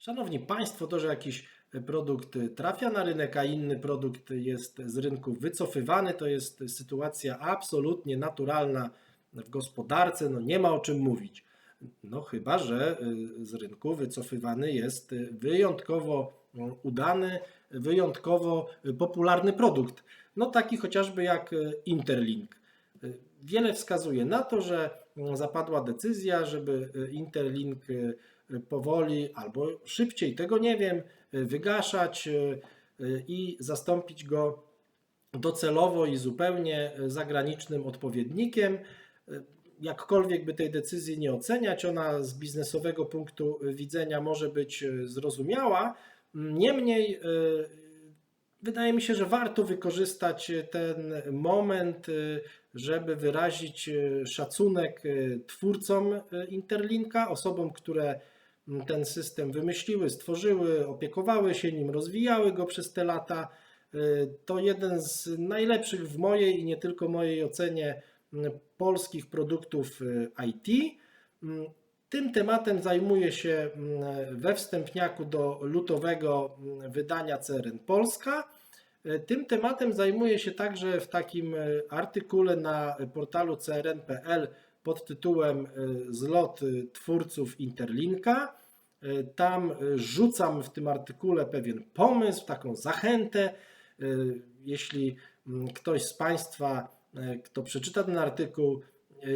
Szanowni Państwo, to, że jakiś produkt trafia na rynek, a inny produkt jest z rynku wycofywany, to jest sytuacja absolutnie naturalna w gospodarce, no nie ma o czym mówić. No chyba, że y, z rynku wycofywany jest wyjątkowo y, udany, wyjątkowo popularny produkt. No taki chociażby jak y, Interlink. Y, Wiele wskazuje na to, że zapadła decyzja, żeby y, Interlink y, powoli albo szybciej, tego nie wiem, y, wygaszać i zastąpić go docelowo i zupełnie zagranicznym odpowiednikiem. Jakkolwiek by tej decyzji nie oceniać, ona z biznesowego punktu widzenia może być zrozumiała. Niemniej wydaje mi się, że warto wykorzystać ten moment, y, żeby wyrazić y, szacunek twórcom Interlinka, osobom, które ten system wymyśliły, stworzyły, opiekowały się nim, rozwijały go przez te lata. To jeden z najlepszych w mojej i nie tylko mojej ocenie polskich produktów IT. Tym tematem zajmuje się mm, we wstępniaku do lutowego mm, wydania CRN Polska. Y, Tym tematem zajmuje się także w takim y, artykule na portalu crn.pl pod tytułem y, Zlot twórców Interlinka. Tam rzucam w tym artykule pewien pomysł, taką zachętę. Jeśli mm, ktoś z Państwa, kto przeczyta ten artykuł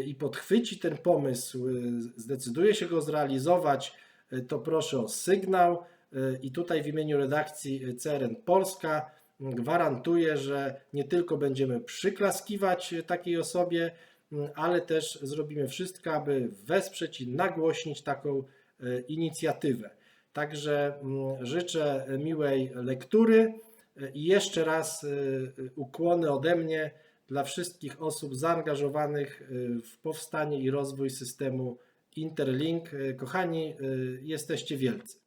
i podchwyci ten pomysł, y, zdecyduje się go zrealizować, y, to proszę o sygnał. I tutaj w imieniu redakcji CRN Polska gwarantuję, że nie tylko będziemy przyklaskiwać takiej osobie, ale też zrobimy wszystko, aby wesprzeć i nagłośnić taką inicjatywę. Także życzę miłej lektury i jeszcze raz ukłony ode mnie dla wszystkich osób zaangażowanych y, w powstanie i rozwój systemu Interlink. Y, Kochani, y, jesteście wielcy.